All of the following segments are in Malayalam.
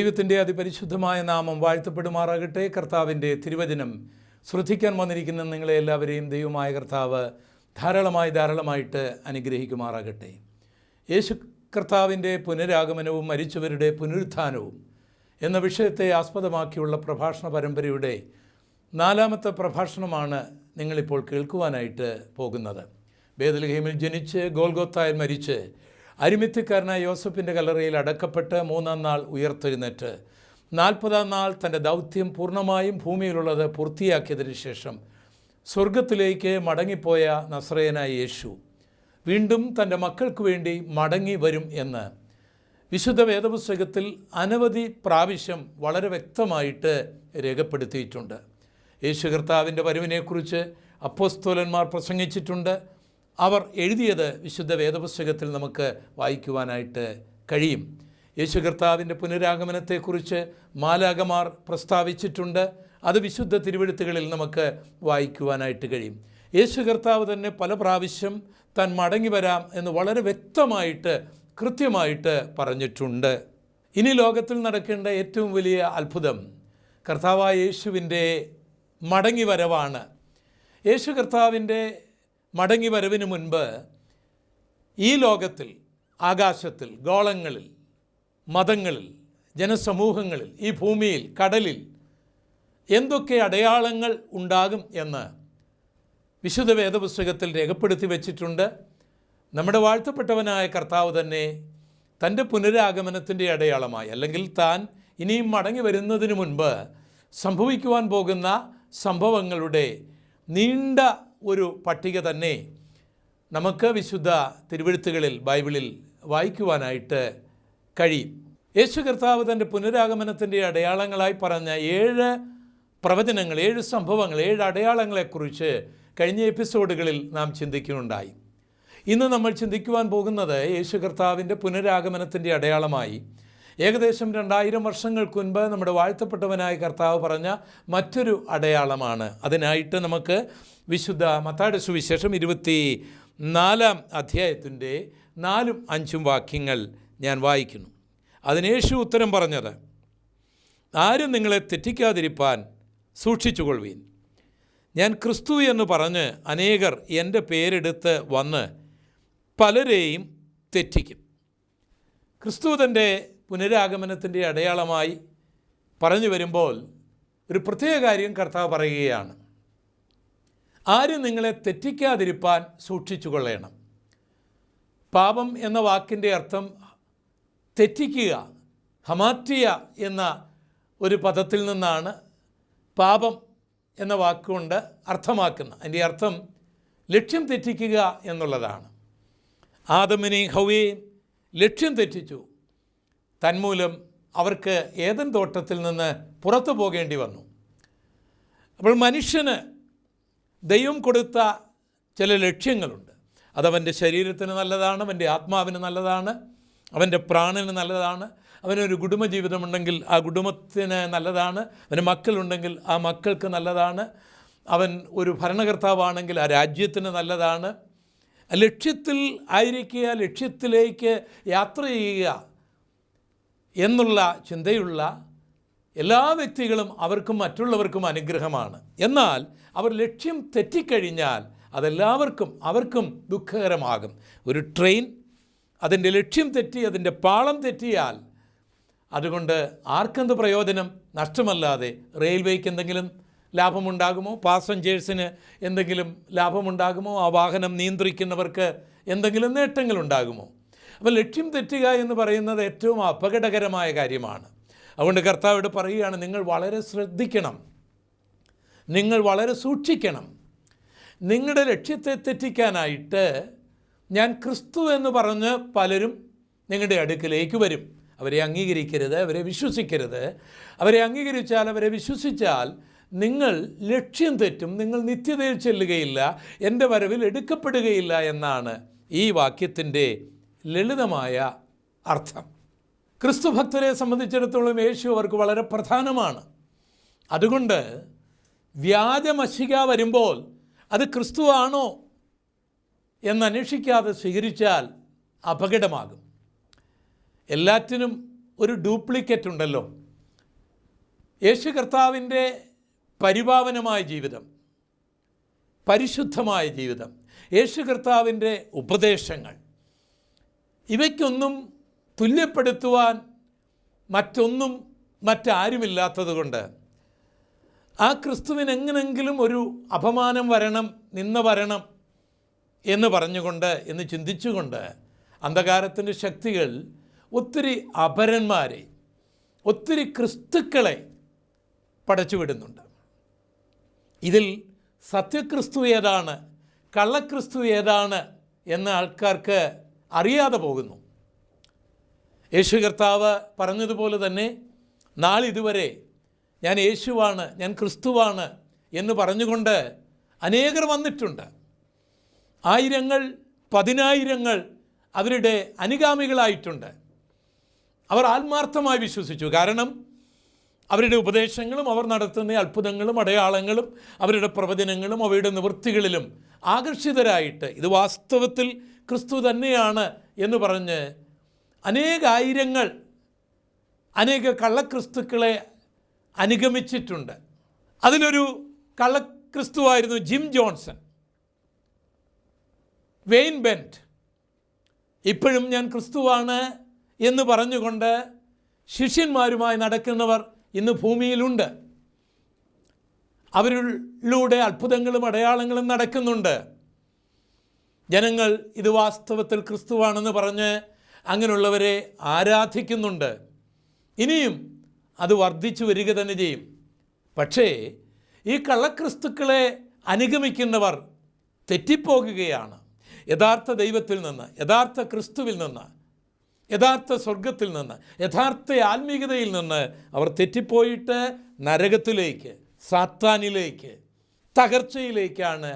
ദൈവത്തിന്റെ അതിപരിശുദ്ധമായ നാമം വാഴ്ത്തപ്പെടുമാറാകട്ടെ. കർത്താവിന്റെ തിരുവചനം ശ്രദ്ധിക്കാൻ വന്നിരിക്കുന്ന നിങ്ങളെ എല്ലാവരെയും ദൈവമായ കർത്താവ് ധാരാളമായി ധാരാളമായിട്ട് അനുഗ്രഹിക്കുമാറാകട്ടെ. യേശു കർത്താവിന്റെ പുനരാഗമനവും മരിച്ചവരുടെ പുനരുത്ഥാനവും എന്ന വിഷയത്തെ ആസ്പദമാക്കിയുള്ള പ്രഭാഷണ പരമ്പരയുടെ നാലാമത്തെ പ്രഭാഷണമാണ് നിങ്ങളിപ്പോൾ കേൾക്കുവാനായിട്ട് പോകുന്നത്. ബേദൽഹേമിൽ ജനിച്ച് ഗോൽഗോത്തായിൽ മരിച്ച് അരിമിത്തിക്കാരനായ യോസഫിന്റെ കല്ലറയിൽ അടക്കപ്പെട്ട് മൂന്നാം നാൾ ഉയർത്തെഴുന്നേറ്റ്. നാൽപ്പതാം നാൾ തന്റെ ദൗത്യം പൂർണമായും ഭൂമിയിലുള്ളത് പൂർത്തിയാക്കിയതിന് ശേഷം സ്വർഗത്തിലേക്ക് മടങ്ങിപ്പോയ നസ്രയനായ യേശു വീണ്ടും തന്റെ മക്കൾക്ക് വേണ്ടി മടങ്ങി വരും എന്ന് വിശുദ്ധ വേദപുസ്തകത്തിൽ അനവധി പ്രാവശ്യം വളരെ വ്യക്തമായിട്ട് രേഖപ്പെടുത്തിയിട്ടുണ്ട്. യേശു കർത്താവിന്റെ വരവിനെക്കുറിച്ച് അപ്പോസ്തോലന്മാർ പ്രസംഗിച്ചിട്ടുണ്ട്. അവർ എഴുതിയത് വിശുദ്ധ വേദപുസ്തകത്തിൽ നമുക്ക് വായിക്കുവാനായിട്ട് കഴിയും. യേശു കർത്താവിന്റെ പുനരാഗമനത്തെക്കുറിച്ച് മാലാകമാർ പ്രസ്താവിച്ചിട്ടുണ്ട്. അത് വിശുദ്ധ തിരുവെഴുത്തുകളിൽ നമുക്ക് വായിക്കുവാനായിട്ട് കഴിയും. യേശു കർത്താവ് തന്നെ പല പ്രാവശ്യം താൻ മടങ്ങി വരാം എന്ന് വളരെ വ്യക്തമായിട്ട് കൃത്യമായിട്ട് പറഞ്ഞിട്ടുണ്ട്. ഇനി ലോകത്തിൽ നടക്കേണ്ട ഏറ്റവും വലിയ അത്ഭുതം കർത്താവായ യേശുവിന്റെ മടങ്ങി വരവാണ്. യേശു കർത്താവിന്റെ മടങ്ങി വരവിന് മുൻപ് ഈ ലോകത്തിൽ ആകാശത്തിൽ ഗോളങ്ങളിൽ മതങ്ങളിൽ ജനസമൂഹങ്ങളിൽ ഈ ഭൂമിയിൽ കടലിൽ എന്തൊക്കെ അടയാളങ്ങൾ ഉണ്ടാകും എന്ന് വിശുദ്ധ വേദപുസ്തകത്തിൽ രേഖപ്പെടുത്തി വച്ചിട്ടുണ്ട്. നമ്മുടെ വാഴ്ത്തപ്പെട്ടവനായ കർത്താവ് തന്നെ തന്റെ പുനരാഗമനത്തിന്റെ അടയാളമായി അല്ലെങ്കിൽ താൻ ഇനിയും മടങ്ങി വരുന്നതിന് മുൻപ് സംഭവിക്കുവാൻ പോകുന്ന സംഭവങ്ങളുടെ നീണ്ട ഒരു പട്ടിക തന്നെ നമുക്ക് വിശുദ്ധ തിരുവഴുത്തുകളിൽ ബൈബിളിൽ വായിക്കുവാനായിട്ട് കഴിയും. യേശു കർത്താവ് തന്റെ പുനരാഗമനത്തിന്റെ അടയാളങ്ങളായി പറഞ്ഞ ഏഴ് പ്രവചനങ്ങൾ ഏഴ് സംഭവങ്ങൾ ഏഴ് അടയാളങ്ങളെക്കുറിച്ച് കഴിഞ്ഞ എപ്പിസോഡുകളിൽ നാം ചിന്തിക്കുന്നുണ്ടായി. ഇന്ന് നമ്മൾ ചിന്തിക്കുവാൻ പോകുന്നത് യേശു കർത്താവിന്റെ പുനരാഗമനത്തിന്റെ അടയാളമായി ഏകദേശം രണ്ടായിരം വർഷങ്ങൾക്ക് മുൻപ് നമ്മുടെ വാഴ്ത്തപ്പെട്ടവനായ കർത്താവ് പറഞ്ഞ മറ്റൊരു അടയാളമാണ്. അതിനായിട്ട് നമുക്ക് വിശുദ്ധ മത്താടെ സുവിശേഷം ഇരുപത്തി നാലാം അധ്യായത്തിന്റെ നാലും അഞ്ചും വാക്യങ്ങൾ ഞാൻ വായിക്കുന്നു. അതിനേശു ഉത്തരം പറഞ്ഞത് ആരും നിങ്ങളെ തെറ്റിക്കാതിരിപ്പാൻ സൂക്ഷിച്ചുകൊള്ളുവീൻ. ഞാൻ ക്രിസ്തു എന്ന് പറഞ്ഞ് അനേകർ എന്റെ പേരെടുത്ത് വന്ന് പലരെയും തെറ്റിക്കും. ക്രിസ്തു തന്റെ പുനരാഗമനത്തിന്റെ അടയാളമായി പറഞ്ഞു വരുമ്പോൾ ഒരു പ്രത്യേക കാര്യം കർത്താവ് പറയുകയാണ്. ആരും നിങ്ങളെ തെറ്റിക്കാതിരിപ്പാൻ സൂക്ഷിച്ചു കൊള്ളണം. പാപം എന്ന വാക്കിന്റെ അർത്ഥം തെറ്റിക്കുക ഹമാറ്റിയ എന്ന ഒരു പദത്തിൽ നിന്നാണ് പാപം എന്ന വാക്കുകൊണ്ട് അർത്ഥമാക്കുന്നത്. അതിന്റെ അർത്ഥം ലക്ഷ്യം തെറ്റിക്കുക എന്നുള്ളതാണ്. ആദമിനെ ഹൗവേയും ലക്ഷ്യം തെറ്റിച്ചു. തന്മൂലം അവർക്ക് ഏതൻ തോട്ടത്തിൽ നിന്ന് പുറത്തു പോകേണ്ടി വന്നു. അപ്പോൾ മനുഷ്യന് ദൈവം കൊടുത്ത ചില ലക്ഷ്യങ്ങളുണ്ട്. അതവന്റെ ശരീരത്തിന് നല്ലതാണ് അവന്റെ ആത്മാവിന് നല്ലതാണ് അവന്റെ പ്രാണന് നല്ലതാണ് അവനൊരു കുടുംബജീവിതമുണ്ടെങ്കിൽ ആ കുടുംബത്തിന് നല്ലതാണ് അവന് മക്കളുണ്ടെങ്കിൽ ആ മക്കൾക്ക് നല്ലതാണ് അവൻ ഒരു ഭരണകർത്താവാണെങ്കിൽ ആ രാജ്യത്തിന് നല്ലതാണ്. ലക്ഷ്യത്തിൽ ആയിരിക്കുക ലക്ഷ്യത്തിലേക്ക് യാത്ര ചെയ്യുക എന്നുള്ള ചിന്തയുള്ള എല്ലാ വ്യക്തികളും അവർക്കും മറ്റുള്ളവർക്കും അനുഗ്രഹമാണ്. എന്നാൽ അവർ ലക്ഷ്യം തെറ്റിക്കഴിഞ്ഞാൽ അതെല്ലാവർക്കും അവർക്കും ദുഃഖകരമാകും. ഒരു ട്രെയിൻ അതിന്റെ ലക്ഷ്യം തെറ്റി അതിന്റെ പാളം തെറ്റിയാൽ അതുകൊണ്ട് ആർക്കെന്ത് പ്രയോജനം? നഷ്ടമല്ലാതെ റെയിൽവേക്ക് എന്തെങ്കിലും ലാഭമുണ്ടാകുമോ? പാസഞ്ചേഴ്സിന് എന്തെങ്കിലും ലാഭമുണ്ടാകുമോ? ആ വാഹനം നിയന്ത്രിക്കുന്നവർക്ക് എന്തെങ്കിലും നേട്ടങ്ങളുണ്ടാകുമോ? അപ്പോൾ ലക്ഷ്യം തെറ്റുക എന്ന് പറയുന്നത് ഏറ്റവും അപകടകരമായ കാര്യമാണ്. അതുകൊണ്ട് കർത്താവോട് പറയുകയാണ് നിങ്ങൾ വളരെ ശ്രദ്ധിക്കണം. നിങ്ങൾ വളരെ സൂക്ഷിക്കണം. നിങ്ങളുടെ ലക്ഷ്യത്തെ തെറ്റിക്കാനായിട്ട് ഞാൻ ക്രിസ്തു എന്ന് പറഞ്ഞ് പലരും നിങ്ങളുടെ അടുക്കിലേക്ക് വരും. അവരെ അംഗീകരിക്കരുത് അവരെ വിശ്വസിക്കരുത്. അവരെ അംഗീകരിച്ചാൽ അവരെ വിശ്വസിച്ചാൽ നിങ്ങൾ ലക്ഷ്യം തെറ്റും നിങ്ങൾ നിത്യതയിൽ ചെല്ലുകയില്ല എന്റെ വരവിൽ എടുക്കപ്പെടുകയില്ല എന്നാണ് ഈ വാക്യത്തിന്റെ ലളിതമായ അർത്ഥം. ക്രിസ്തു ഭക്തരെ സംബന്ധിച്ചിടത്തോളം യേശു അവർക്ക് വളരെ പ്രധാനമാണ്. അതുകൊണ്ട് വ്യാജമശിക വരുമ്പോൾ അത് ക്രിസ്തുവാണോ എന്നന്വേഷിക്കാതെ സ്വീകരിച്ചാൽ അപകടമാകും. എല്ലാറ്റിനും ഒരു ഡ്യൂപ്ലിക്കേറ്റ് ഉണ്ടല്ലോ. യേശു കർത്താവിന്റെ പരിപാവനമായ ജീവിതം പരിശുദ്ധമായ ജീവിതം യേശു കർത്താവിന്റെ ഉപദേശങ്ങൾ ഇവയ്ക്കൊന്നും തുല്യപ്പെടുത്തുവാൻ മറ്റൊന്നും മറ്റാരുമില്ലാത്തത് കൊണ്ട് ആ ക്രിസ്തുവിന് എങ്ങനെങ്കിലും ഒരു അപമാനം വരണം നിന്ന വരണം എന്ന് പറഞ്ഞുകൊണ്ട് എന്ന് ചിന്തിച്ചുകൊണ്ട് അന്ധകാരത്തിന്റെ ശക്തികൾ ഒത്തിരി അപരന്മാരെ ഒത്തിരി ക്രിസ്തുക്കളെ പടച്ചുവിടുന്നുണ്ട്. ഇതിൽ സത്യക്രിസ്തു ഏതാണ് കള്ളക്രിസ്തു ഏതാണ് എന്ന ആൾക്കാർക്ക് അറിയാതെ പോകുന്നു. യേശു കർത്താവ് പറഞ്ഞതുപോലെ തന്നെ നാളിതുവരെ ഞാൻ യേശുവാണ് ഞാൻ ക്രിസ്തുവാണ് എന്ന് പറഞ്ഞുകൊണ്ട് അനേകർ വന്നിട്ടുണ്ട്. ആയിരങ്ങൾ പതിനായിരങ്ങൾ അവരുടെ അനുഗാമികളായിട്ടുണ്ട്. അവർ ആത്മാർത്ഥമായി വിശ്വസിച്ചു. കാരണം അവരുടെ ഉപദേശങ്ങളും അവർ നടത്തുന്ന അത്ഭുതങ്ങളും അടയാളങ്ങളും അവരുടെ പ്രവചനങ്ങളും അവയുടെ നിവൃത്തികളിലും ആകർഷിതരായിട്ട് ഇത് വാസ്തവത്തിൽ ക്രിസ്തു തന്നെയാണ് എന്ന് പറഞ്ഞ് അനേകായിരങ്ങൾ അനേക കള്ളക്രിസ്തുക്കളെ അനുഗമിച്ചിട്ടുണ്ട്. അതിലൊരു കള്ളക്രിസ്തുവായിരുന്നു ജിം ജോൺസൺ. വെയിൻ ബെന്റ് ഇപ്പോഴും ഞാൻ ക്രിസ്തുവാണ് എന്ന് പറഞ്ഞുകൊണ്ട് ശിഷ്യന്മാരുമായി നടക്കുന്നവർ ഇന്ന് ഭൂമിയിലുണ്ട്. അവരിലൂടെ അത്ഭുതങ്ങളും അടയാളങ്ങളും നടക്കുന്നുണ്ട്. ജനങ്ങൾ ഇത് വാസ്തവത്തിൽ ക്രിസ്തുവാണെന്ന് പറഞ്ഞ് അങ്ങനെയുള്ളവരെ ആരാധിക്കുന്നുണ്ട്. ഇനിയും അത് വർദ്ധിച്ചു വരിക തന്നെ ചെയ്യും. പക്ഷേ ഈ കള്ളക്രിസ്തുക്കളെ അനുഗമിക്കുന്നവർ തെറ്റിപ്പോകുകയാണ്. യഥാർത്ഥ ദൈവത്തിൽ നിന്ന് യഥാർത്ഥ ക്രിസ്തുവിൽ നിന്ന് യഥാർത്ഥ സ്വർഗത്തിൽ നിന്ന് യഥാർത്ഥ ആത്മീകതയിൽ നിന്ന് അവർ തെറ്റിപ്പോയിട്ട് നരകത്തിലേക്ക് സാത്താനിലേക്ക് തകർച്ചയിലേക്കാണ്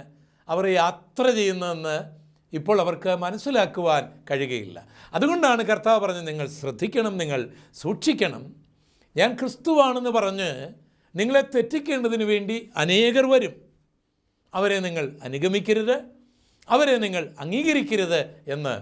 അവർ യാത്ര ചെയ്യുന്നതെന്ന് ഇപ്പോൾ അവർക്ക് മനസ്സിലാക്കുവാൻ കഴിയുകയില്ല. അതുകൊണ്ടാണ് കർത്താവ് പറഞ്ഞത് നിങ്ങൾ ശ്രദ്ധിക്കണം നിങ്ങൾ സൂക്ഷിക്കണം. ഞാൻ ക്രിസ്തുവാണെന്ന് പറഞ്ഞ് നിങ്ങളെ തെറ്റിക്കേണ്ടതിന് വേണ്ടി അനേകർ വരും. അവരെ നിങ്ങൾ അനുഗമിക്കരുത് അവരെ നിങ്ങൾ അംഗീകരിക്കരുത് എന്ന്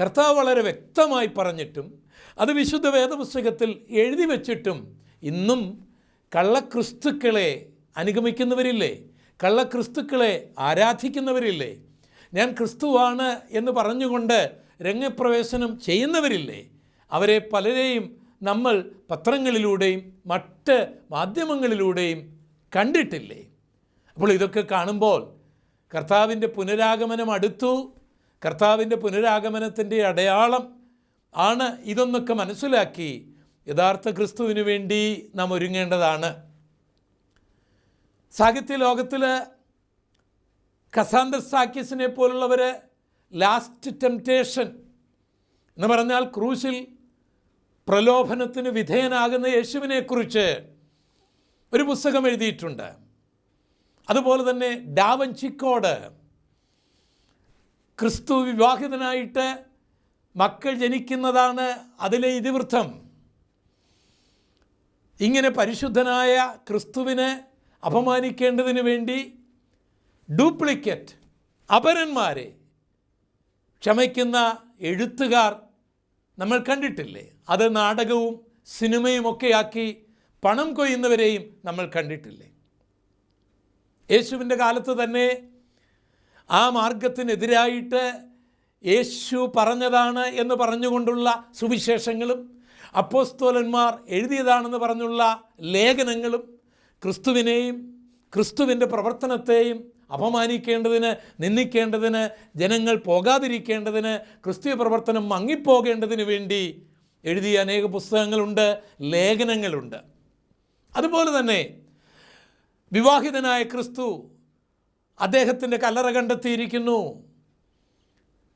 കർത്താവ് വളരെ വ്യക്തമായി പറഞ്ഞിട്ടും അത് വിശുദ്ധ വേദപുസ്തകത്തിൽ എഴുതി വച്ചിട്ടും ഇന്നും കള്ളക്രിസ്തുക്കളെ അനുഗമിക്കുന്നവരില്ലേ? കള്ളക്രിസ്തുക്കളെ ആരാധിക്കുന്നവരില്ലേ? ഞാൻ ക്രിസ്തുവാണ് എന്ന് പറഞ്ഞുകൊണ്ട് രംഗപ്രവേശനം ചെയ്യുന്നവരില്ലേ? അവരെ പലരെയും നമ്മൾ പത്രങ്ങളിലൂടെയും മറ്റ് മാധ്യമങ്ങളിലൂടെയും കണ്ടിട്ടില്ലേ? അപ്പോൾ ഇതൊക്കെ കാണുമ്പോൾ കർത്താവിന്റെ പുനരാഗമനം അടുത്തു. കർത്താവിന്റെ പുനരാഗമനത്തിന്റെ അടയാളം ആണ് ഇതൊന്നൊക്കെ മനസ്സിലാക്കി യഥാർത്ഥ ക്രിസ്തുവിന് വേണ്ടി നാം ഒരുങ്ങേണ്ടതാണ്. സാഹിത്യ ലോകത്തിൽ കസാന്തർ സാക്കിസിനെ പോലുള്ളവർ ലാസ്റ്റ് ടെംപ്റ്റേഷൻ എന്ന് പറഞ്ഞാൽ ക്രൂശിൽ പ്രലോഭനത്തിന് വിധേയനാകുന്ന യേശുവിനെക്കുറിച്ച് ഒരു പുസ്തകം എഴുതിയിട്ടുണ്ട്. അതുപോലെ തന്നെ ഡാവഞ്ചിക്കോട് ക്രിസ്തു വിവാഹിതനായിട്ട് മക്കൾ ജനിക്കുന്നതാണ് അതിലെ ഇതിവൃത്തം. ഇങ്ങനെ പരിശുദ്ധനായ ക്രിസ്തുവിനെ അപമാനിക്കേണ്ടതിന് വേണ്ടി ഡ്യൂപ്ലിക്കേറ്റ് അപരന്മാരെ ക്ഷമിക്കുന്ന എഴുത്തുകാർ നമ്മൾ കണ്ടിട്ടില്ലേ? അത് നാടകവും സിനിമയുമൊക്കെയാക്കി പണം കൊയ്യുന്നവരെയും നമ്മൾ കണ്ടിട്ടില്ലേ? യേശുവിന്റെ കാലത്ത് തന്നെ ആ മാർഗത്തിനെതിരായിട്ട് യേശു പറഞ്ഞതാണ് എന്ന് പറഞ്ഞുകൊണ്ടുള്ള സുവിശേഷങ്ങളും അപ്പോസ്തോലന്മാർ എഴുതിയതാണെന്ന് പറഞ്ഞുള്ള ലേഖനങ്ങളും ക്രിസ്തുവിനെയും ക്രിസ്തുവിന്റെ പ്രവർത്തനത്തെയും അപമാനിക്കേണ്ടതിന് നിന്ദിക്കേണ്ടതിന് ജനങ്ങൾ പോകാതിരിക്കേണ്ടതിന് ക്രിസ്തീയ പ്രവർത്തനം മങ്ങിപ്പോകേണ്ടതിന് വേണ്ടി എഴുതിയ അനേക പുസ്തകങ്ങളുണ്ട് ലേഖനങ്ങളുണ്ട്. അതുപോലെ തന്നെ വിവാഹിതനായ ക്രിസ്തു അദ്ദേഹത്തിന്റെ കല്ലറ കണ്ടെത്തിയിരിക്കുന്നു.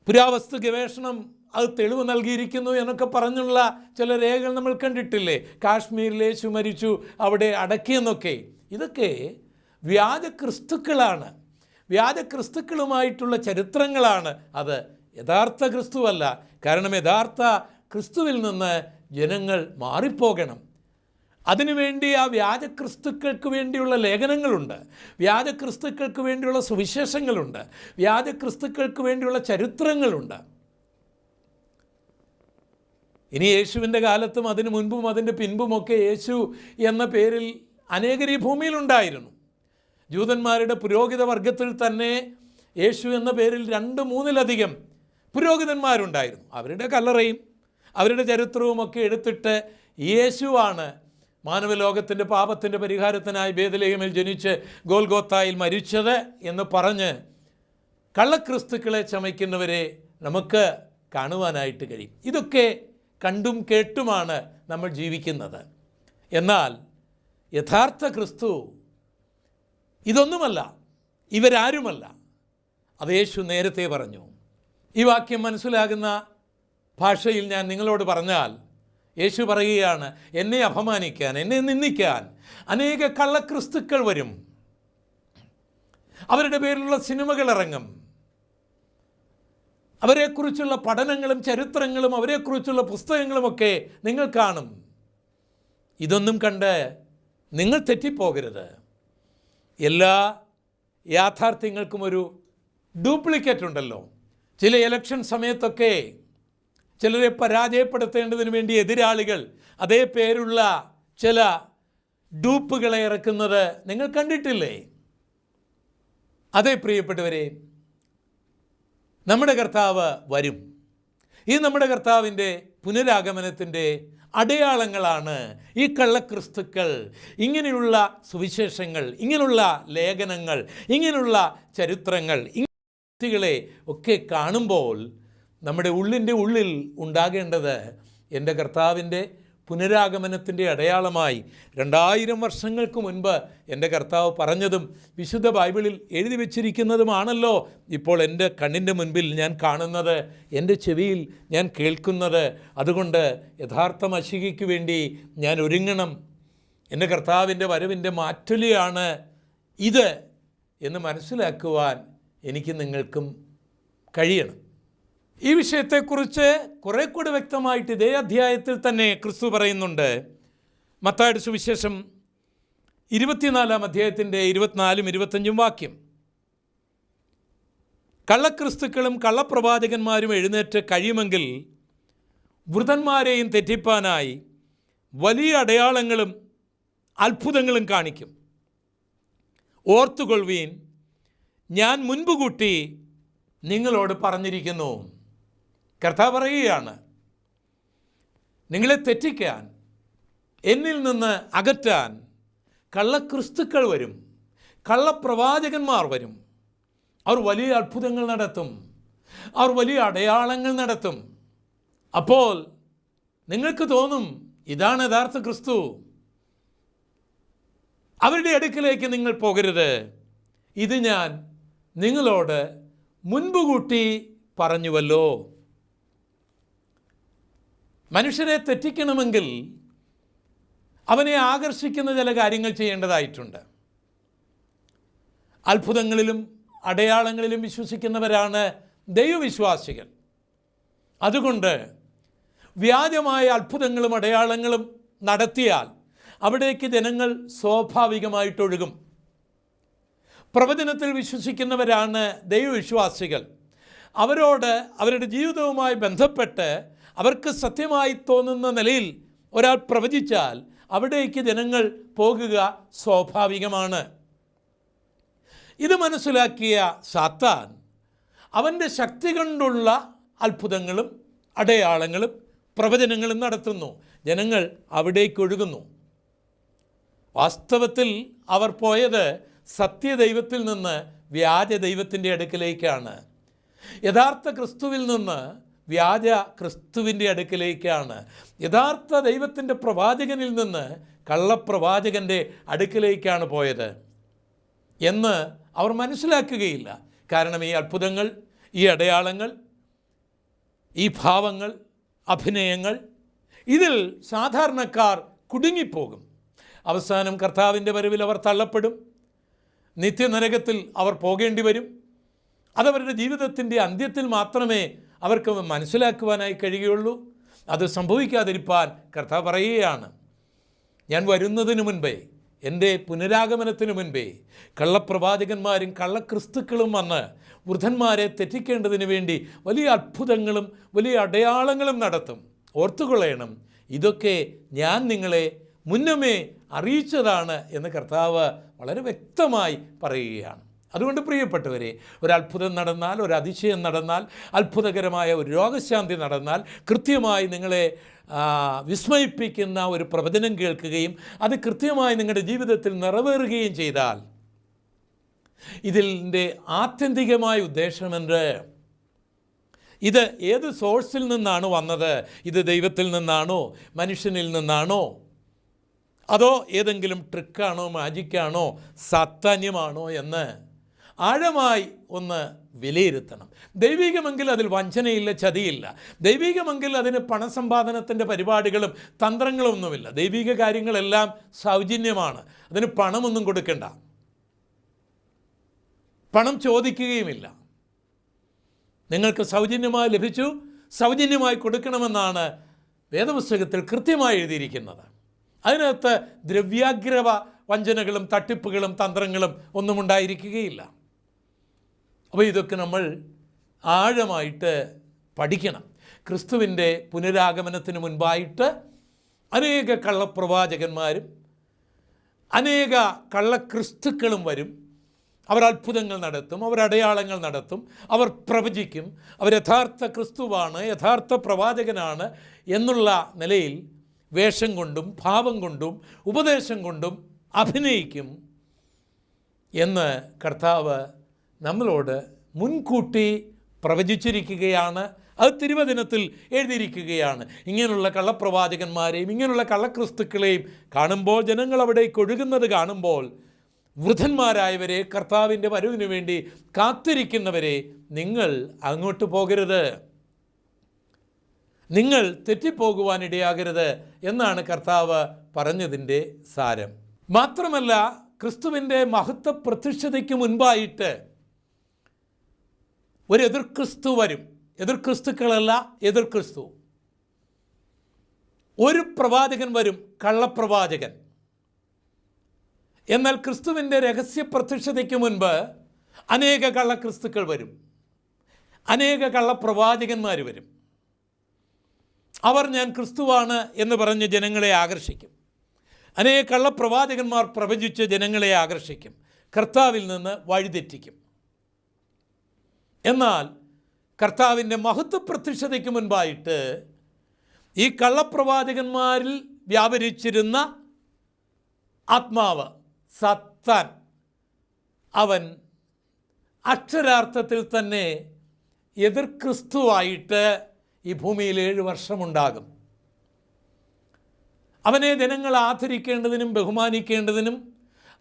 പുരാവസ്തു ഗവേഷണം അത് തെളിവ് നൽകിയിരിക്കുന്നു എന്നൊക്കെ പറഞ്ഞുള്ള ചില രേഖകൾ നമ്മൾ കണ്ടിട്ടില്ലേ? കാശ്മീരിൽ യേശു മരിച്ചു അവിടെ അടക്കിയെന്നൊക്കെ. ഇതൊക്കെ വ്യാജ ക്രിസ്തുക്കളാണ്. വ്യാജ ക്രിസ്തുക്കളുമായിട്ടുള്ള ചരിത്രങ്ങളാണ് അത്. യഥാർത്ഥ ക്രിസ്തുവല്ല. കാരണം യഥാർത്ഥ ക്രിസ്തുവിൽ നിന്ന് ജനങ്ങൾ മാറിപ്പോകണം. അതിനുവേണ്ടി ആ വ്യാജ ക്രിസ്തുക്കൾക്ക് വേണ്ടിയുള്ള ലേഖനങ്ങളുണ്ട്. വ്യാജ ക്രിസ്തുക്കൾക്ക് വേണ്ടിയുള്ള സുവിശേഷങ്ങളുണ്ട്. വ്യാജ ക്രിസ്തുക്കൾക്ക് വേണ്ടിയുള്ള ചരിത്രങ്ങളുണ്ട്. ഇനി യേശുവിന്റെ കാലത്തും അതിനു മുൻപും അതിന്റെ പിൻപുമൊക്കെ യേശു എന്ന പേരിൽ അനേകർ ഈ ഭൂമിയിലുണ്ടായിരുന്നു. ജൂതന്മാരുടെ പുരോഹിത വർഗത്തിൽ തന്നെ യേശു എന്ന പേരിൽ രണ്ട് മൂന്നിലധികം പുരോഹിതന്മാരുണ്ടായിരുന്നു. അവരുടെ കല്ലറയും അവരുടെ ചരിത്രവും ഒക്കെ എടുത്തിട്ട് യേശുവാണ് മാനവലോകത്തിന്റെ പാപത്തിന്റെ പരിഹാരത്തിനായി ഭേദലേഖമിൽ ജനിച്ച് ഗോൽഗോത്തായിൽ മരിച്ചത് എന്ന് പറഞ്ഞ് കള്ളക്രിസ്തുക്കളെ ചമയ്ക്കുന്നവരെ നമുക്ക് കാണുവാനായിട്ട് കഴിയും. ഇതൊക്കെ കണ്ടും കേട്ടുമാണ് നമ്മൾ ജീവിക്കുന്നത്. എന്നാൽ യഥാർത്ഥ ക്രിസ്തു ഇതൊന്നുമല്ല. ഇവരാരുമല്ല. അത് യേശു നേരത്തെ പറഞ്ഞു. ഈ വാക്യം മനസ്സിലാകുന്ന ഭാഷയിൽ ഞാൻ നിങ്ങളോട് പറഞ്ഞാൽ യേശു പറയുകയാണ് എന്നെ അപമാനിക്കാൻ എന്നെ നിന്ദിക്കാൻ അനേക കള്ളക്രിസ്തുക്കൾ വരും. അവരുടെ പേരിലുള്ള സിനിമകൾ ഇറങ്ങും. അവരെക്കുറിച്ചുള്ള പഠനങ്ങളും ചരിത്രങ്ങളും അവരെക്കുറിച്ചുള്ള പുസ്തകങ്ങളുമൊക്കെ നിങ്ങൾ കാണും. ഇതൊന്നും കണ്ട് നിങ്ങൾ തെറ്റിപ്പോകരുത്. എല്ലാ യാഥാർത്ഥ്യങ്ങൾക്കും ഒരു ഡ്യൂപ്ലിക്കേറ്റ് ഉണ്ടല്ലോ. ചില ഇലക്ഷൻ സമയത്തൊക്കെ ചിലരെ പരാജയപ്പെടുത്തേണ്ടതിന് വേണ്ടി എതിരാളികൾ അതേ പേരുള്ള ചില ഡൂപ്പുകളെ ഇറക്കുന്നത് നിങ്ങൾ കണ്ടിട്ടില്ലേ? അതേ പ്രിയപ്പെട്ടവരെ നമ്മുടെ കർത്താവ് വരും. ഈ നമ്മുടെ കർത്താവിന്റെ പുനരാഗമനത്തിന്റെ അടയാളങ്ങളാണ് ഈ കള്ളക്രിസ്തുക്കൾ. ഇങ്ങനെയുള്ള സുവിശേഷങ്ങൾ ഇങ്ങനെയുള്ള ലേഖനങ്ങൾ ഇങ്ങനെയുള്ള ചരിത്രങ്ങൾ വ്യക്തികളെ ഒക്കെ കാണുമ്പോൾ നമ്മുടെ ഉള്ളിന്റെ ഉള്ളിൽ ഉണ്ടാകേണ്ടത് എന്റെ കർത്താവിന്റെ പുനരാഗമനത്തിന്റെ അടയാളമായി രണ്ടായിരം വർഷങ്ങൾക്ക് മുൻപ് എന്റെ കർത്താവ് പറഞ്ഞതും വിശുദ്ധ ബൈബിളിൽ എഴുതി വച്ചിരിക്കുന്നതുമാണല്ലോ ഇപ്പോൾ എന്റെ കണ്ണിന്റെ മുൻപിൽ ഞാൻ കാണുന്നത് എന്റെ ചെവിയിൽ ഞാൻ കേൾക്കുന്നത്. അതുകൊണ്ട് യഥാർത്ഥ മഷികയ്ക്ക് വേണ്ടി ഞാൻ ഒരുങ്ങണം. എന്റെ കർത്താവിന്റെ വരവിന്റെ മാറ്റൊലിയാണ് ഇത് എന്ന് മനസ്സിലാക്കുവാൻ എനിക്ക് നിങ്ങൾക്കും കഴിയണം. ഈ വിഷയത്തെക്കുറിച്ച് കുറെ കൂടി വ്യക്തമായിട്ട് ഇതേ അധ്യായത്തിൽ തന്നെ ക്രിസ്തു പറയുന്നുണ്ട്. മത്തായുടെ സുവിശേഷം ഇരുപത്തിനാലാം അധ്യായത്തിന്റെ ഇരുപത്തിനാലും ഇരുപത്തഞ്ചും വാക്യം. കള്ളക്രിസ്തുക്കളും കള്ളപ്രവാചകന്മാരും എഴുന്നേറ്റ് കഴിയുമെങ്കിൽ വൃതന്മാരെയും തെറ്റിപ്പാനായി വലിയ അടയാളങ്ങളും അത്ഭുതങ്ങളും കാണിക്കും. ഓർത്തുകൊള്ളുവീൻ ഞാൻ മുൻപ് കൂട്ടി നിങ്ങളോട് പറഞ്ഞിരിക്കുന്നു. കർത്താവ് പറയുകയാണ് നിങ്ങളെ തെറ്റിക്കാൻ എന്നിൽ നിന്ന് അകറ്റാൻ കള്ളക്രിസ്തുക്കൾ വരും കള്ളപ്രവാചകന്മാർ വരും. അവർ വലിയ അത്ഭുതങ്ങൾ നടത്തും അവർ വലിയ അടയാളങ്ങൾ നടത്തും. അപ്പോൾ നിങ്ങൾക്ക് തോന്നും ഇതാണ് യഥാർത്ഥ ക്രിസ്തു. അവരുടെ അടുക്കിലേക്ക് നിങ്ങൾ പോകരുത്. ഇത് ഞാൻ നിങ്ങളോട് മുൻപ് കൂട്ടി പറഞ്ഞുവല്ലോ. മനുഷ്യരെ തെറ്റിക്കണമെങ്കിൽ അവനെ ആകർഷിക്കുന്ന ചില കാര്യങ്ങൾ ചെയ്യേണ്ടതായിട്ടുണ്ട്. അത്ഭുതങ്ങളിലും അടയാളങ്ങളിലും വിശ്വസിക്കുന്നവരാണ് ദൈവവിശ്വാസികൾ. അതുകൊണ്ട് വ്യാജമായ അത്ഭുതങ്ങളും അടയാളങ്ങളും നടത്തിയാൽ അവിടേക്ക് ജനങ്ങൾ സ്വാഭാവികമായിട്ടൊഴുകും. പ്രവചനത്തിൽ വിശ്വസിക്കുന്നവരാണ് ദൈവവിശ്വാസികൾ. അവരോട് അവരുടെ ജീവിതവുമായി ബന്ധപ്പെട്ട് അവർക്ക് സത്യമായി തോന്നുന്ന നിലയിൽ ഒരാൾ പ്രവചിച്ചാൽ അവിടേക്ക് ജനങ്ങൾ പോകുക സ്വാഭാവികമാണ്. ഇത് മനസ്സിലാക്കിയ സാത്താൻ അവന്റെ ശക്തി കൊണ്ടുള്ള അത്ഭുതങ്ങളും അടയാളങ്ങളും പ്രവചനങ്ങളും നടത്തുന്നു. ജനങ്ങൾ അവിടേക്ക് ഒഴുകുന്നു. വാസ്തവത്തിൽ അവർ പോയത് സത്യദൈവത്തിൽ നിന്ന് വ്യാജ ദൈവത്തിന്റെ അടുക്കിലേക്കാണ്. യഥാർത്ഥ ക്രിസ്തുവിൽ നിന്ന് വ്യാജ ക്രിസ്തുവിന്റെ അടുക്കിലേക്കാണ്. യഥാർത്ഥ ദൈവത്തിന്റെ പ്രവാചകനിൽ നിന്ന് കള്ളപ്രവാചകന്റെ അടുക്കിലേക്കാണ് പോയത് എന്ന് അവർ മനസ്സിലാക്കുകയില്ല. കാരണം ഈ അത്ഭുതങ്ങൾ ഈ അടയാളങ്ങൾ ഈ ഭാവങ്ങൾ അഭിനയങ്ങൾ ഇതിൽ സാധാരണക്കാർ കുടുങ്ങിപ്പോകും. അവസാനം കർത്താവിന്റെ വരവിൽ അവർ തള്ളപ്പെടും. നിത്യനരകത്തിൽ അവർ പോകേണ്ടി വരും. അതവരുടെ ജീവിതത്തിന്റെ അന്ത്യത്തിൽ മാത്രമേ അവർക്ക് മനസ്സിലാക്കുവാനായി കഴിയുകയുള്ളൂ. അത് സംഭവിക്കാതിരിപ്പാൻ കർത്താവ് പറയുകയാണ് ഞാൻ വരുന്നതിന് മുൻപേ എന്റെ പുനരാഗമനത്തിന് മുൻപേ കള്ളപ്രവാചകന്മാരും കള്ളക്രിസ്തുക്കളും വന്ന് വൃദ്ധന്മാരെ തെറ്റിക്കേണ്ടതിന് വേണ്ടി വലിയ അത്ഭുതങ്ങളും വലിയ അടയാളങ്ങളും നടത്തും. ഓർത്തുകൊള്ളണം ഇതൊക്കെ ഞാൻ നിങ്ങളെ മുന്നമേ അറിയിച്ചതാണ് എന്ന് കർത്താവ് വളരെ വ്യക്തമായി പറയുകയാണ്. അതുകൊണ്ട് പ്രിയപ്പെട്ടവരെ ഒരു അത്ഭുതം നടന്നാൽ ഒരു അതിശയം നടന്നാൽ അത്ഭുതകരമായ ഒരു രോഗശാന്തി നടന്നാൽ കൃത്യമായി നിങ്ങളെ വിസ്മയിപ്പിക്കുന്ന ഒരു പ്രവചനം കേൾക്കുകയും അത് കൃത്യമായി നിങ്ങളുടെ ജീവിതത്തിൽ നിറവേറുകയും ചെയ്താൽ ഇതിന്റെ ആത്യന്തികമായ ഉദ്ദേശമെന്ത് ഇത് ഏത് സോഴ്സിൽ നിന്നാണ് വന്നത്? ഇത് ദൈവത്തിൽ നിന്നാണോ? മനുഷ്യനിൽ നിന്നാണോ? അതോ ഏതെങ്കിലും ട്രിക്കാണോ? മാജിക്കാണോ? സാത്താന്യമാണോ എന്ന്? ആഴമായി ഒന്ന് വിലയിരുത്തണം. ദൈവികമെങ്കിൽ അതിൽ വഞ്ചനയില്ല ചതിയില്ല. ദൈവികമെങ്കിൽ അതിന് പണസമ്പാദനത്തിന്റെ പരിപാടികളും തന്ത്രങ്ങളൊന്നുമില്ല. ദൈവിക കാര്യങ്ങളെല്ലാം സൗജന്യമാണ്. അതിന് പണമൊന്നും കൊടുക്കണ്ട. പണം ചോദിക്കുകയുമില്ല. നിങ്ങൾക്ക് സൗജന്യമായി ലഭിച്ചു. സൗജന്യമായി കൊടുക്കണമെന്നാണ് വേദപുസ്തകത്തിൽ കൃത്യമായി എഴുതിയിരിക്കുന്നത്. അതിനകത്ത് ദ്രവ്യാഗ്രവ വഞ്ചനകളും തട്ടിപ്പുകളും തന്ത്രങ്ങളും ഒന്നും ഉണ്ടായിരിക്കുകയില്ല. അപ്പോൾ ഇതൊക്കെ നമ്മൾ ആഴമായിട്ട് പഠിക്കണം. ക്രിസ്തുവിന്റെ പുനരാഗമനത്തിന് മുൻപായിട്ട് അനേക കള്ളപ്രവാചകന്മാരും അനേക കള്ളക്രിസ്തുക്കളും വരും. അവർ അത്ഭുതങ്ങൾ നടത്തും അവർ അടയാളങ്ങൾ നടത്തും അവർ പ്രവചിക്കും. അവർ യഥാർത്ഥ ക്രിസ്തുവാണ് യഥാർത്ഥ പ്രവാചകനാണ് എന്നുള്ള നിലയിൽ വേഷം കൊണ്ടും ഭാവം കൊണ്ടും ഉപദേശം കൊണ്ടും അഭിനയിക്കും എന്ന് കർത്താവ് നമ്മളോട് മുൻകൂട്ടി പ്രവചിച്ചിരിക്കുകയാണ്. അത് തിരുവചനത്തിൽ എഴുതിയിരിക്കുകയാണ്. ഇങ്ങനെയുള്ള കള്ളപ്രവാചകന്മാരെയും ഇങ്ങനെയുള്ള കള്ളക്രിസ്തുക്കളെയും കാണുമ്പോൾ ജനങ്ങൾ അവിടേക്ക് കൊഴുകുന്നത് കാണുമ്പോൾ വൃദ്ധന്മാരായവരെ കർത്താവിന്റെ വരവിന് വേണ്ടി കാത്തിരിക്കുന്നവരെ നിങ്ങൾ അങ്ങോട്ട് പോകരുത്. നിങ്ങൾ തെറ്റിപ്പോകുവാനിടയാകരുത് എന്നാണ് കർത്താവ് പറഞ്ഞതിന്റെ സാരം. മാത്രമല്ല ക്രിസ്തുവിന്റെ മഹത്വ പ്രത്യക്ഷതയ്ക്ക് മുൻപായിട്ട് ഒരു എതിർ ക്രിസ്തു വരും. എതിർ ക്രിസ്തുക്കളല്ല എതിർ ക്രിസ്തു. ഒരു പ്രവാചകൻ വരും കള്ളപ്രവാചകൻ. എന്നാൽ ക്രിസ്തുവിന്റെ രഹസ്യ പ്രത്യക്ഷതയ്ക്ക് മുൻപ് അനേക കള്ളക്രിസ്തുക്കൾ വരും. അനേക കള്ളപ്രവാചകന്മാർ വരും. അവർ ഞാൻ ക്രിസ്തുവാണ് എന്ന് പറഞ്ഞ് ജനങ്ങളെ ആകർഷിക്കും. അനേക കള്ളപ്രവാചകന്മാർ പ്രവചിച്ച് ജനങ്ങളെ ആകർഷിക്കും. കർത്താവിൽ നിന്ന് വഴിതെറ്റിക്കും. എന്നാൽ കർത്താവിന്റെ മഹത്വ പ്രത്യക്ഷതയ്ക്ക് മുൻപായിട്ട് ഈ കള്ളപ്രവാചകന്മാരിൽ വ്യാപരിച്ചിരുന്ന ആത്മാവ് സത്താൻ അവൻ അക്ഷരാർത്ഥത്തിൽ തന്നെ എതിർ ക്രിസ്തുവായിട്ട് ഈ ഭൂമിയിൽ ഏഴ് വർഷമുണ്ടാകും. അവനെ ജനങ്ങൾ ആദരിക്കേണ്ടതിനും ബഹുമാനിക്കേണ്ടതിനും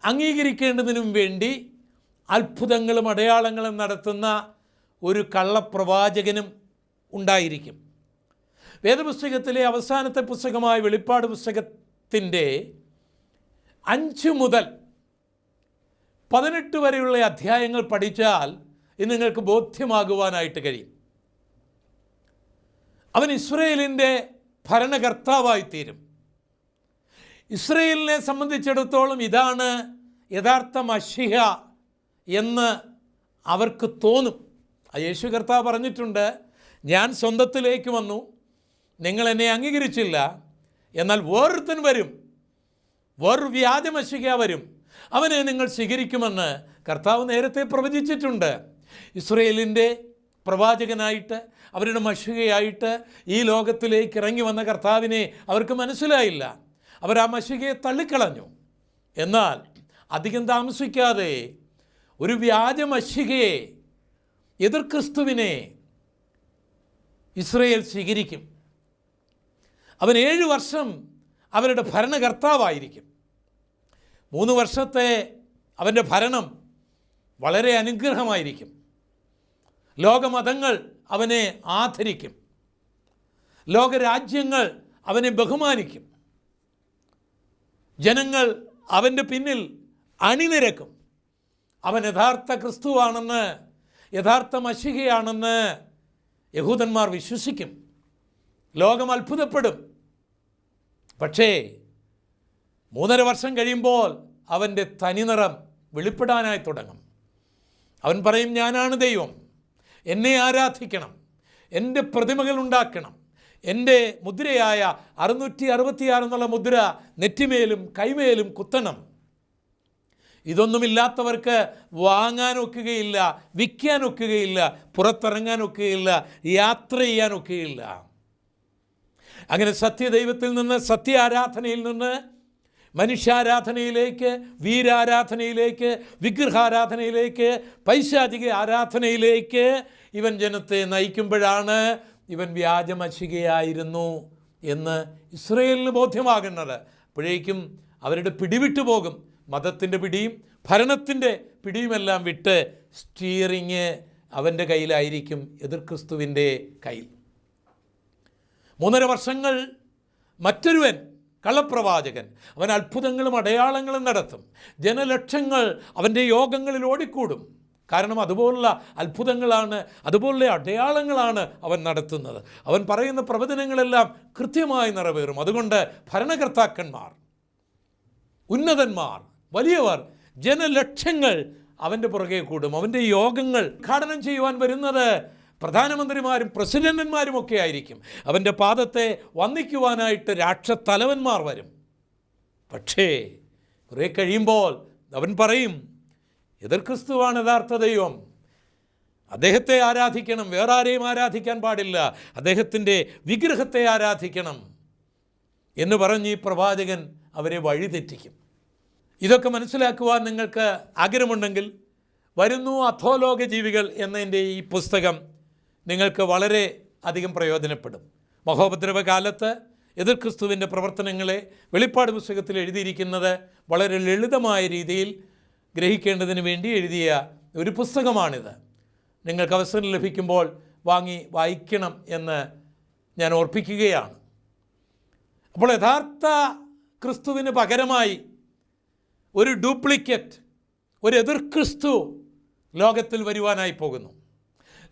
അംഗീകരിക്കേണ്ടതിനും വേണ്ടി അത്ഭുതങ്ങളും അടയാളങ്ങളും നടത്തുന്ന ഒരു കള്ളപ്രവാചകനും ഉണ്ടായിരിക്കും. വേദപുസ്തകത്തിലെ അവസാനത്തെ പുസ്തകമായ വെളിപ്പാട് പുസ്തകത്തിന്റെ അഞ്ച് മുതൽ പതിനെട്ട് വരെയുള്ള അധ്യായങ്ങൾ പഠിച്ചാൽ ഇത് നിങ്ങൾക്ക് ബോധ്യമാകുവാനായിട്ട് കഴിയും. അവൻ ഇസ്രയേലിന്റെ ഭരണകർത്താവായിത്തീരും. ഇസ്രയേലിനെ സംബന്ധിച്ചിടത്തോളം ഇതാണ് യഥാർത്ഥ മഷിഹ എന്ന് അവർക്ക് തോന്നും. യേശു കർത്താവ് പറഞ്ഞിട്ടുണ്ട് ഞാൻ സ്വന്തത്തിലേക്ക് വന്നു നിങ്ങൾ എന്നെ അംഗീകരിച്ചില്ല എന്നാൽ വേറൊരുത്തൻ വരും വേറൊരു വ്യാജമശിക വരും അവനെ നിങ്ങൾ സ്വീകരിക്കുമെന്ന് കർത്താവ് നേരത്തെ പ്രവചിച്ചിട്ടുണ്ട്. ഇസ്രയേലിന്റെ പ്രവാചകനായിട്ട് അവരുടെ മഷികയായിട്ട് ഈ ലോകത്തിലേക്ക് ഇറങ്ങി വന്ന കർത്താവിനെ അവർക്ക് മനസ്സിലായില്ല. അവർ ആ മഷികയെ തള്ളിക്കളഞ്ഞു. എന്നാൽ അധികം താമസിക്കാതെ ഒരു വ്യാജമഷികയെ എതിർ ക്രിസ്തുവിനെ ഇസ്രയേൽ സ്വീകരിക്കും. അവൻ ഏഴ് വർഷം അവരുടെ ഭരണകർത്താവായിരിക്കും. മൂന്ന് വർഷത്തെ അവന്റെ ഭരണം വളരെ അനുഗ്രഹമായിരിക്കും. ലോകമതങ്ങൾ അവനെ ആദരിക്കും. ലോകരാജ്യങ്ങൾ അവനെ ബഹുമാനിക്കും. ജനങ്ങൾ അവന്റെ പിന്നിൽ അണിനിരക്കും. അവൻ യഥാർത്ഥ ക്രിസ്തുവാണെന്ന് യഥാർത്ഥ മഷികയാണെന്ന് യഹൂദന്മാർ വിശ്വസിക്കും. ലോകം അത്ഭുതപ്പെടും. പക്ഷേ മൂന്നര വർഷം കഴിയുമ്പോൾ അവന്റെ തനിനിറം വെളിപ്പെടാനായി തുടങ്ങും. അവൻ പറയും ഞാനാണ് ദൈവം. എന്നെ ആരാധിക്കണം. എന്റെ പ്രതിമകൾ ഉണ്ടാക്കണം. എന്റെ മുദ്രയായ അറുന്നൂറ്റി അറുപത്തിയാറ് എന്നുള്ള മുദ്ര നെറ്റിമേലും കൈമേലും കുത്തണം. ഇതൊന്നുമില്ലാത്തവർക്ക് ഒക്കുകയില്ല പുറത്തിറങ്ങാൻ ഒക്കുകയില്ല യാത്ര ചെയ്യാൻ ഒക്കുകയില്ല അങ്ങനെ സത്യദൈവത്തിൽ നിന്ന് സത്യ ആരാധനയിൽ നിന്ന് മനുഷ്യാരാധനയിലേക്ക് വീരാരാധനയിലേക്ക് വിഗ്രഹാരാധനയിലേക്ക് പൈശാചിക ആരാധനയിലേക്ക് ഇവൻ ജനത്തെ നയിക്കുമ്പോഴാണ് ഇവൻ വ്യാജമശികയായിരുന്നു എന്ന് ഇസ്രയേലിന് ബോധ്യമാകുന്നത്. അപ്പോഴേക്കും അവരുടെ പിടിവിട്ടു പോകും മതത്തിന്റെ പിടിയും ഭരണത്തിന്റെ പിടിയുമെല്ലാം വിട്ട് സ്റ്റിയറിങ് അവന്റെ കയ്യിലായിരിക്കും എതിർ ക്രിസ്തുവിന്റെ കയ്യിൽ. മൂന്നര വർഷങ്ങൾ മറ്റൊരുവൻ കള്ളപ്രവാചകൻ അവൻ അത്ഭുതങ്ങളും അടയാളങ്ങളും നടത്തും. ജനലക്ഷങ്ങൾ അവന്റെ യോഗങ്ങളിൽ ഓടിക്കൂടും. കാരണം അതുപോലുള്ള അത്ഭുതങ്ങളാണ് അതുപോലുള്ള അടയാളങ്ങളാണ് അവൻ നടത്തുന്നത്. അവൻ പറയുന്ന പ്രവചനങ്ങളെല്ലാം കൃത്യമായി നിറവേറും. അതുകൊണ്ട് ഭരണകർത്താക്കന്മാർ ഉന്നതന്മാർ വലിയവർ ജനലക്ഷങ്ങൾ അവന്റെ പുറകെ കൂടും. അവന്റെ യോഗങ്ങൾ ഉദ്ഘാടനം ചെയ്യുവാൻ വരുന്നത് പ്രധാനമന്ത്രിമാരും പ്രസിഡന്റന്മാരും ഒക്കെ ആയിരിക്കും. അവന്റെ പാദത്തെ വന്ദിക്കുവാനായിട്ട് രാഷ്ട്രത്തലവന്മാർ വരും. പക്ഷേ കുറേ കഴിയുമ്പോൾ അവൻ പറയും എതിർ ക്രിസ്തുവാണ് യഥാർത്ഥ ദൈവം. അദ്ദേഹത്തെ ആരാധിക്കണം. വേറെ ആരെയും ആരാധിക്കാൻ പാടില്ല. അദ്ദേഹത്തിന്റെ വിഗ്രഹത്തെ ആരാധിക്കണം. എന്ന് പറഞ്ഞ് ഈ പ്രവാചകൻ അവരെ വഴിതെറ്റിക്കും. ഇതൊക്കെ മനസ്സിലാക്കുവാൻ നിങ്ങൾക്ക് ആഗ്രഹമുണ്ടെങ്കിൽ വരുന്നു അധോലോക ജീവികൾ എന്നതിന്റെ ഈ പുസ്തകം നിങ്ങൾക്ക് വളരെ അധികം പ്രയോജനപ്പെടും. മഹോപദ്രവ കാലത്ത് എതിർ ക്രിസ്തുവിന്റെ പ്രവർത്തനങ്ങളെ വെളിപ്പാട് പുസ്തകത്തിൽ എഴുതിയിരിക്കുന്നത് വളരെ ലളിതമായ രീതിയിൽ ഗ്രഹിക്കേണ്ടതിന് വേണ്ടി എഴുതിയ ഒരു പുസ്തകമാണിത്. നിങ്ങൾക്ക് അവസരം ലഭിക്കുമ്പോൾ വാങ്ങി വായിക്കണം എന്ന് ഞാൻ ഓർപ്പിക്കുകയാണ്. അപ്പോൾ യഥാർത്ഥ ക്രിസ്തുവിന് പകരമായി ഒരു ഡ്യൂപ്ലിക്കേറ്റ് ഒരു എതിർ ക്രിസ്തു ലോകത്തിൽ വരുവാനായി പോകുന്നു.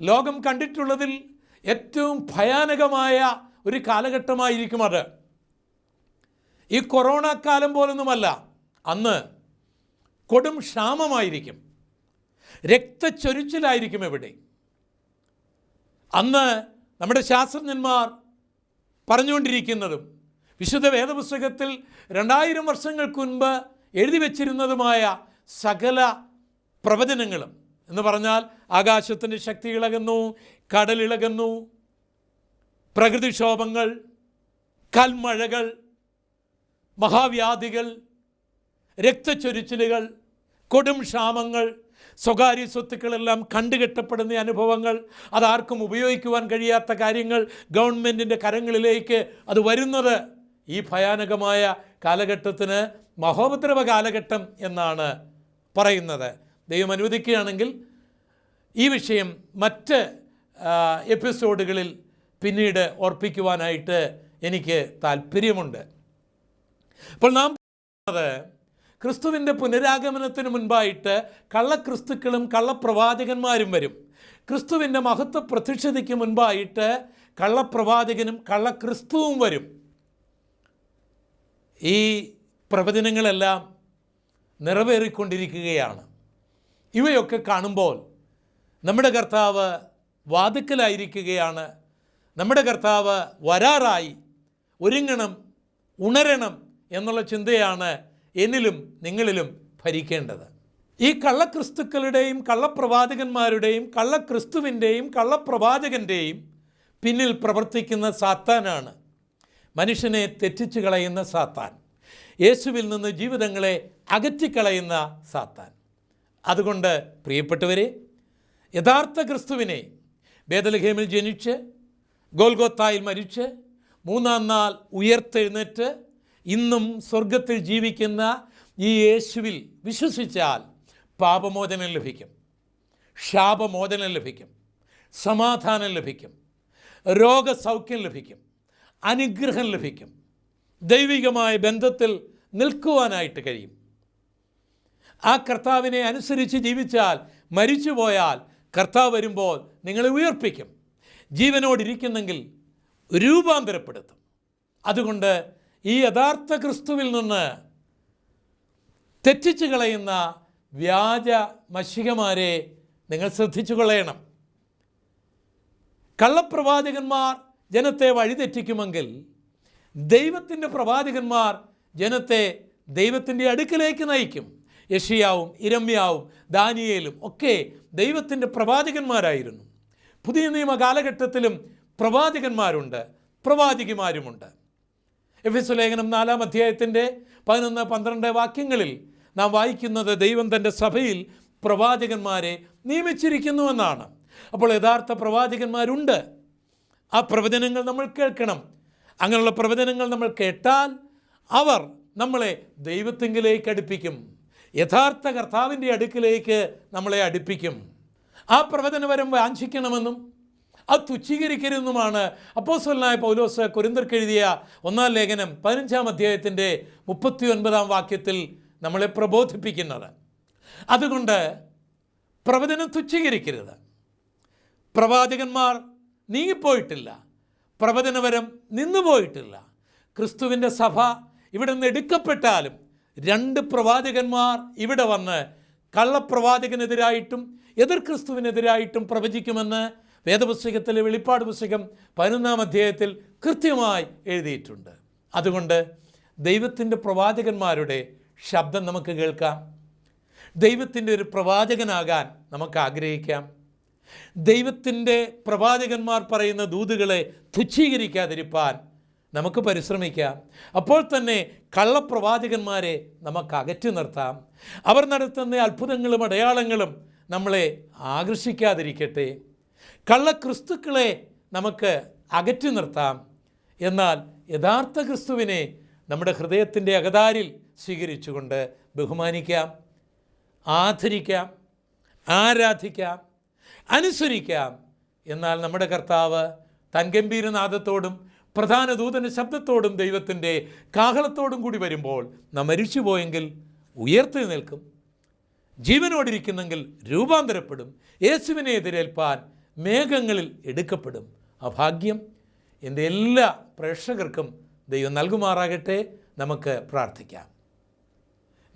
ലോകം കണ്ടിട്ടുള്ളതിൽ ഏറ്റവും ഭയാനകമായ ഒരു കാലഘട്ടമായിരിക്കും അത്. ഈ കൊറോണ കാലം പോലൊന്നുമല്ല അന്ന് കൊടും ക്ഷാമമായിരിക്കും. രക്തച്ചൊരിച്ചിലായിരിക്കും എവിടെ. അന്ന് നമ്മുടെ ശാസ്ത്രജ്ഞന്മാർ പറഞ്ഞുകൊണ്ടിരിക്കുന്നതും വിശുദ്ധ വേദപുസ്തകത്തിൽ രണ്ടായിരം വർഷങ്ങൾക്ക് മുൻപ് എഴുതി വച്ചിരുന്നതുമായ സകല പ്രവചനങ്ങളും. എന്ന് പറഞ്ഞാൽ ആകാശത്തിന്റെ ശക്തി ഇളകുന്നു കടലിളകുന്നു പ്രകൃതിക്ഷോഭങ്ങൾ കൽമഴകൾ മഹാവ്യാധികൾ രക്തച്ചൊരിച്ചിലുകൾ കൊടും ക്ഷാമങ്ങൾ സ്വകാര്യ സ്വത്തുക്കളെല്ലാം കണ്ടുകെട്ടപ്പെടുന്ന അനുഭവങ്ങൾ അതാർക്കും ഉപയോഗിക്കുവാൻ കഴിയാത്ത കാര്യങ്ങൾ ഗവൺമെന്റിന്റെ കരങ്ങളിലേക്ക് അത് വരുന്നത് ഈ ഭയാനകമായ കാലഘട്ടത്തിന് മഹോപദ്രവ കാലഘട്ടം എന്നാണ് പറയുന്നത്. ദൈവം അനുവദിക്കുകയാണെങ്കിൽ ഈ വിഷയം മറ്റ് എപ്പിസോഡുകളിൽ പിന്നീട് ഓർപ്പിക്കുവാനായിട്ട് എനിക്ക് താല്പര്യമുണ്ട് അപ്പോൾ നാം പറയുന്നത് ക്രിസ്തുവിന്റെ പുനരാഗമനത്തിന് മുൻപായിട്ട് കള്ളക്രിസ്തുക്കളും കള്ളപ്രവാചകന്മാരും വരും. ക്രിസ്തുവിന്റെ മഹത്വ പ്രത്യക്ഷതയ്ക്ക് മുൻപായിട്ട് കള്ളപ്രവാചകനും കള്ളക്രിസ്തുവും വരും. ഈ പ്രവചനങ്ങളെല്ലാം നിറവേറിക്കൊണ്ടിരിക്കുകയാണ്. ഇവയൊക്കെ കാണുമ്പോൾ നമ്മുടെ കർത്താവ് വാതുക്കലായിരിക്കുകയാണ്. നമ്മുടെ കർത്താവ് വരാറായി. ഒരുങ്ങണം ഉണരണം എന്നുള്ള ചിന്തയാണ് എന്നിലും നിങ്ങളിലും ഭരിക്കേണ്ടത്. ഈ കള്ളക്രിസ്തുക്കളുടെയും കള്ളപ്രവാചകന്മാരുടെയും കള്ളക്രിസ്തുവിന്റെയും കള്ളപ്രവാചകന്റെയും പിന്നിൽ പ്രവർത്തിക്കുന്ന സാത്താനാണ്. മനുഷ്യനെ തെറ്റിച്ചു കളയുന്ന സാത്താൻ. യേശുവിൽ നിന്ന് ജീവിതങ്ങളെ അകറ്റിക്കളയുന്ന സാത്താൻ. അതുകൊണ്ട് പ്രിയപ്പെട്ടവരെ യഥാർത്ഥ ക്രിസ്തുവിനെ ബേദലഹേമിൽ ജനിച്ച് ഗോൽഗോത്തായിൽ മരിച്ച് മൂന്നാം നാൾ ഉയർത്തെഴുന്നേറ്റ് ഇന്നും സ്വർഗത്തിൽ ജീവിക്കുന്ന ഈ യേശുവിൽ വിശ്വസിച്ചാൽ പാപമോചനം ലഭിക്കും ശാപമോചനം ലഭിക്കും സമാധാനം ലഭിക്കും രോഗസൗഖ്യം ലഭിക്കും അനുഗ്രഹം ലഭിക്കും. ദൈവികമായ ബന്ധത്തിൽ നിൽക്കുവാനായിട്ട് കഴിയും. ആ കർത്താവിനെ അനുസരിച്ച് ജീവിച്ചാൽ മരിച്ചു പോയാൽ കർത്താവ് വരുമ്പോൾ നിങ്ങളെ ഉയർപ്പിക്കും. ജീവനോടിരിക്കുന്നെങ്കിൽ രൂപാന്തരപ്പെടുത്തും. അതുകൊണ്ട് ഈ യഥാർത്ഥ ക്രിസ്തുവിൽ നിന്ന് തെറ്റിച്ചു കളയുന്ന വ്യാജ മഷികമാരെ നിങ്ങൾ ശ്രദ്ധിച്ചു കൊള്ളയണം കള്ളപ്രവാചകന്മാർ ജനത്തെ വഴിതെറ്റിക്കുമെങ്കിൽ ദൈവത്തിന്റെ പ്രവാചകന്മാർ ജനത്തെ ദൈവത്തിന്റെ അടുക്കിലേക്ക് നയിക്കും. യഷിയാവും ഇരമ്യാവും ദാനിയേലും ഒക്കെ ദൈവത്തിന്റെ പ്രവാചകന്മാരായിരുന്നു. പുതിയ നിയമ കാലഘട്ടത്തിലും പ്രവാചകന്മാരുണ്ട് പ്രവാചകിമാരുമുണ്ട്. എഫ് എസ് ലേഖനം നാലാം അധ്യായത്തിന്റെ പതിനൊന്ന് പന്ത്രണ്ട് വാക്യങ്ങളിൽ നാം വായിക്കുന്നത് ദൈവം തന്റെ സഭയിൽ പ്രവാചകന്മാരെ നിയമിച്ചിരിക്കുന്നുവെന്നാണ് അപ്പോൾ യഥാർത്ഥ പ്രവാചകന്മാരുണ്ട്. ആ പ്രവചനങ്ങൾ നമ്മൾ കേൾക്കണം. അങ്ങനെയുള്ള പ്രവചനങ്ങൾ നമ്മൾ കേട്ടാൽ അവർ നമ്മളെ ദൈവത്തെങ്കിലേക്ക് അടുപ്പിക്കും. യഥാർത്ഥ കർത്താവിന്റെ അടുക്കിലേക്ക് നമ്മളെ അടുപ്പിക്കും. ആ പ്രവചനവരം വാഞ്ചിക്കണമെന്നും അത് തുച്ഛീകരിക്കരുതെന്നുമാണ് അപ്പോസ്വലനായ പൗലോസ് കുരിന്തർക്കെഴുതിയ ഒന്നാം ലേഖനം പതിനഞ്ചാം അധ്യായത്തിന്റെ മുപ്പത്തി ഒൻപതാം വാക്യത്തിൽ നമ്മളെ പ്രബോധിപ്പിക്കുന്നത്. അതുകൊണ്ട് പ്രവചനം തുച്ഛീകരിക്കരുത്. പ്രവാചകന്മാർ നീങ്ങിപ്പോയിട്ടില്ല. പ്രവചനവരം നിന്നുപോയിട്ടില്ല. ക്രിസ്തുവിന്റെ സഭ ഇവിടെ നിന്ന് എടുക്കപ്പെട്ടാലും രണ്ട് പ്രവാചകന്മാർ ഇവിടെ വന്ന് കള്ളപ്രവാചകനെതിരായിട്ടും എതിർ ക്രിസ്തുവിനെതിരായിട്ടും പ്രവചിക്കുമെന്ന് വേദപുസ്തകത്തിലെ വെളിപ്പാട് പുസ്തകം പതിനൊന്നാം അധ്യായത്തിൽ കൃത്യമായി എഴുതിയിട്ടുണ്ട്. അതുകൊണ്ട് ദൈവത്തിന്റെ പ്രവാചകന്മാരുടെ ശബ്ദം നമുക്ക് കേൾക്കാം. ദൈവത്തിന്റെ ഒരു പ്രവാചകനാകാൻ നമുക്ക് ആഗ്രഹിക്കാം. ദൈവത്തിന്റെ പ്രവാചകന്മാർ പറയുന്ന ദൂതുകളെ തുച്ഛീകരിക്കാതിരിപ്പാൻ നമുക്ക് പരിശ്രമിക്കാം. അപ്പോൾ തന്നെ കള്ളപ്രവാചകന്മാരെ നമുക്ക് അകറ്റി നിർത്താം. അവർ നടത്തുന്ന അത്ഭുതങ്ങളും അടയാളങ്ങളും നമ്മളെ ആകർഷിക്കാതിരിക്കട്ടെ. കള്ളക്രിസ്തുക്കളെ നമുക്ക് അകറ്റി നിർത്താം. എന്നാൽ യഥാർത്ഥ ക്രിസ്തുവിനെ നമ്മുടെ ഹൃദയത്തിന്റെ അകതാരിൽ സ്വീകരിച്ചുകൊണ്ട് ബഹുമാനിക്കാം ആദരിക്കാം ആരാധിക്കാം. അനുസരിക്കാം. എന്നാൽ നമ്മുടെ കർത്താവ് തൻ ഗംഭീരനാഥത്തോടും പ്രധാന ദൂതന ശബ്ദത്തോടും ദൈവത്തിന്റെ കാഹളത്തോടും കൂടി വരുമ്പോൾ നാം മരിച്ചുപോയെങ്കിൽ ഉയർത്തി നിൽക്കും. ജീവനോടിരിക്കുന്നെങ്കിൽ രൂപാന്തരപ്പെടും. യേശുവിനെ എതിരേൽപ്പാൻ മേഘങ്ങളിൽ എടുക്കപ്പെടും. ആ ഭാഗ്യം എന്റെ എല്ലാ പ്രേക്ഷകർക്കും ദൈവം നൽകുമാറാകട്ടെ. നമുക്ക് പ്രാർത്ഥിക്കാം.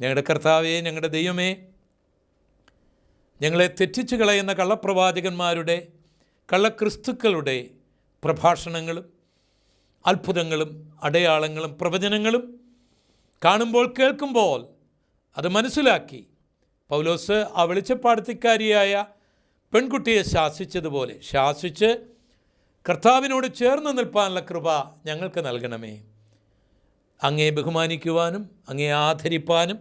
ഞങ്ങളുടെ കർത്താവേ ഞങ്ങളുടെ ദൈവമേ ഞങ്ങളെ തെറ്റിച്ചു കളയുന്ന കള്ളപ്രവാചകന്മാരുടെ കള്ളക്രിസ്തുക്കളുടെ പ്രഭാഷണങ്ങളും അത്ഭുതങ്ങളും അടയാളങ്ങളും പ്രവചനങ്ങളും കാണുമ്പോൾ കേൾക്കുമ്പോൾ അത് മനസ്സിലാക്കി പൗലോസ് ആ വെളിച്ചപ്പാടത്തിക്കാരിയായ പെൺകുട്ടിയെ ശാസിച്ചതുപോലെ ശാസിച്ച് കർത്താവിനോട് ചേർന്ന് നിൽപ്പാനുള്ള കൃപ ഞങ്ങൾക്ക് നൽകണമേ. അങ്ങേ ബഹുമാനിക്കുവാനും അങ്ങേ ആദരിപ്പാനും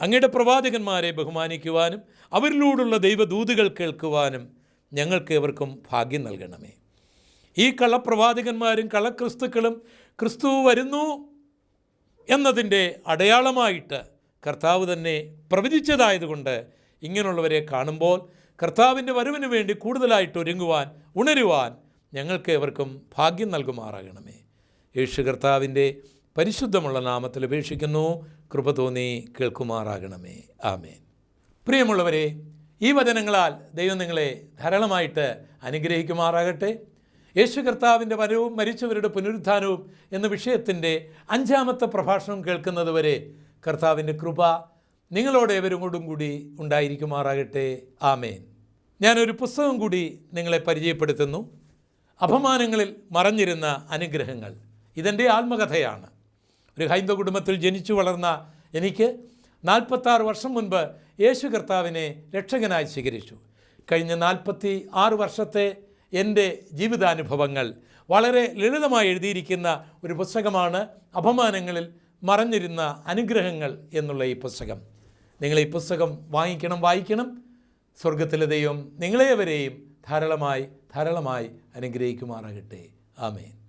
അങ്ങയുടെ പ്രവാചകന്മാരെ ബഹുമാനിക്കുവാനും അവരിലൂടുള്ള ദൈവദൂതുകൾ കേൾക്കുവാനും ഞങ്ങൾക്ക് ഇവർക്കും ഭാഗ്യം നൽകണമേ. ഈ കള്ളപ്രവാചകന്മാരും കള്ളക്രിസ്തുക്കളും ക്രിസ്തു വരുന്നു എന്നതിന്റെ അടയാളമായിട്ട് കർത്താവ് തന്നെ പ്രവചിച്ചതായതുകൊണ്ട് ഇങ്ങനെയുള്ളവരെ കാണുമ്പോൾ കർത്താവിന്റെ വരവിന് വേണ്ടി കൂടുതലായിട്ട് ഒരുങ്ങുവാൻ ഉണരുവാൻ ഞങ്ങൾക്ക് എവർക്കും ഭാഗ്യം നൽകുമാറാകണമേ. യേശു കർത്താവിന്റെ പരിശുദ്ധമുള്ള നാമത്തിൽ അപേക്ഷിക്കുന്നു. കൃപ തോന്നി കേൾക്കുമാറാകണമേ. ആമേൻ. പ്രിയമുള്ളവരെ ഈ വചനങ്ങളാൽ ദൈവം നിങ്ങളെ ധാരാളമായിട്ട് അനുഗ്രഹിക്കുമാറാകട്ടെ. യേശു കർത്താവിന്റെ വരവും മരിച്ചവരുടെ പുനരുത്ഥാനവും എന്ന വിഷയത്തിന്റെ അഞ്ചാമത്തെ പ്രഭാഷണം കേൾക്കുന്നതുവരെ കർത്താവിന്റെ കൃപ നിങ്ങളോട് ഏവരും കൂടി ഉണ്ടായിരിക്കുമാറാകട്ടെ. ആമേൻ. ഞാനൊരു പുസ്തകം കൂടി നിങ്ങളെ പരിചയപ്പെടുത്തുന്നു. അപമാനങ്ങളിൽ മറഞ്ഞിരുന്ന അനുഗ്രഹങ്ങൾ. ഇതെന്റെ ആത്മകഥയാണ്. ഒരു ഹൈന്ദവ കുടുംബത്തിൽ ജനിച്ചു വളർന്ന എനിക്ക് നാൽപ്പത്താറ് വർഷം മുൻപ് യേശു കർത്താവിനെ രക്ഷകനായി സ്വീകരിച്ചു. കഴിഞ്ഞ നാൽപ്പത്തി ആറ് വർഷത്തെ എന്റെ ജീവിതാനുഭവങ്ങൾ വളരെ ലളിതമായി എഴുതിയിരിക്കുന്ന ഒരു പുസ്തകമാണ് അപമാനങ്ങളിൽ മറഞ്ഞിരുന്ന അനുഗ്രഹങ്ങൾ എന്നുള്ള ഈ പുസ്തകം. നിങ്ങൾ ഈ പുസ്തകം വാങ്ങിക്കണം വായിക്കണം. സ്വർഗത്തിലെ ദൈവം നിങ്ങളെവരെയും ധാരാളമായി ധാരാളമായി അനുഗ്രഹിക്കുമാറാകട്ടെ. ആമേൻ.